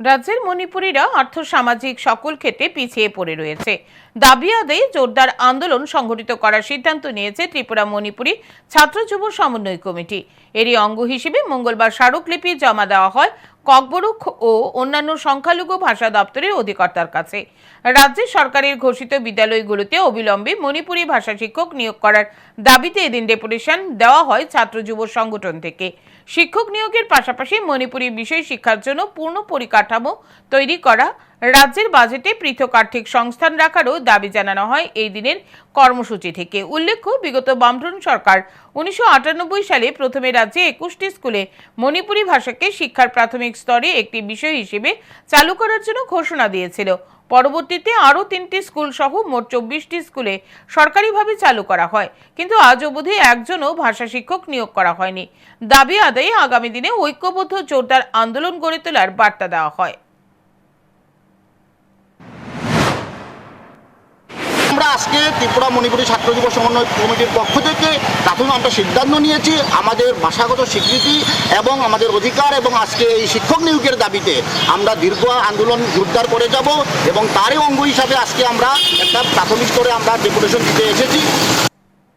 রাজ্যের মণিপুরীরা আর্থ সামাজিক সকল ক্ষেত্রে পিছিয়ে পড়ে রয়েছে। দাবি আদায়ে জোরদার আন্দোলন সংগঠিত করার সিদ্ধান্ত নিয়েছে ত্রিপুরা মণিপুরী ছাত্র যুব সমন্বয় কমিটি। এরই অঙ্গ হিসেবে মঙ্গলবার স্মারকলিপি জমা দেওয়া হয় ককবরুখ ও অন্যান্য সংখ্যালঘু ভাষা দপ্তরের অধিকর্তার কাছে। রাজ্য সরকারের ঘোষিত বিদ্যালয়গুলোতে অবিলম্বে মণিপুরি ভাষা শিক্ষক নিয়োগ করার দাবিতে এদিন ডেপুটেশন দেওয়া হয় ছাত্র যুব সংগঠন থেকে। শিক্ষক নিয়োগের পাশাপাশি মণিপুরি বিষয় শিক্ষার জন্য পূর্ণ পরিকাঠামো তৈরি করা রাজ্যের বাজেটে পৃথক আর্থিক সংস্থান রাখারও দাবি জানানো হয় এই দিনের কর্মসূচি থেকে। উল্লেখ্য, বিগত বামফ্রন্ট সরকার উনিশশো আটানব্বই সালে প্রথমে রাজ্যে একুশটি স্কুলে মণিপুরী ভাষাকে শিক্ষার প্রাথমিক স্তরে একটি বিষয় হিসেবে চালু করার জন্য ঘোষণা দিয়েছিল। পরবর্তীতে আরও তিনটি স্কুল সহ মোট চব্বিশটি স্কুলে সরকারিভাবে চালু করা হয়, কিন্তু আজ অবধি একজনও ভাষা শিক্ষক নিয়োগ করা হয়নি। দাবি আদায়ে আগামী দিনে ঐক্যবদ্ধ জোরদার আন্দোলন গড়ে তোলার বার্তা দেওয়া হয়। আজকে ত্রিপুরা মণিপুরী ছাত্র যুব সমন্বয় কমিটির পক্ষ থেকে প্রাথমিক আমরা সিদ্ধান্ত নিয়েছি, আমাদের ভাষাগত স্বীকৃতি এবং আমাদের অধিকার এবং আজকে এই শিক্ষক নিয়োগের দাবিতে আমরা দীর্ঘ আন্দোলন জোরদার করে যাব এবং তারই অঙ্গ হিসাবে আজকে আমরা একটা প্রাথমিক স্তরে আমরা ডেপুটেশন দিতে এসেছি।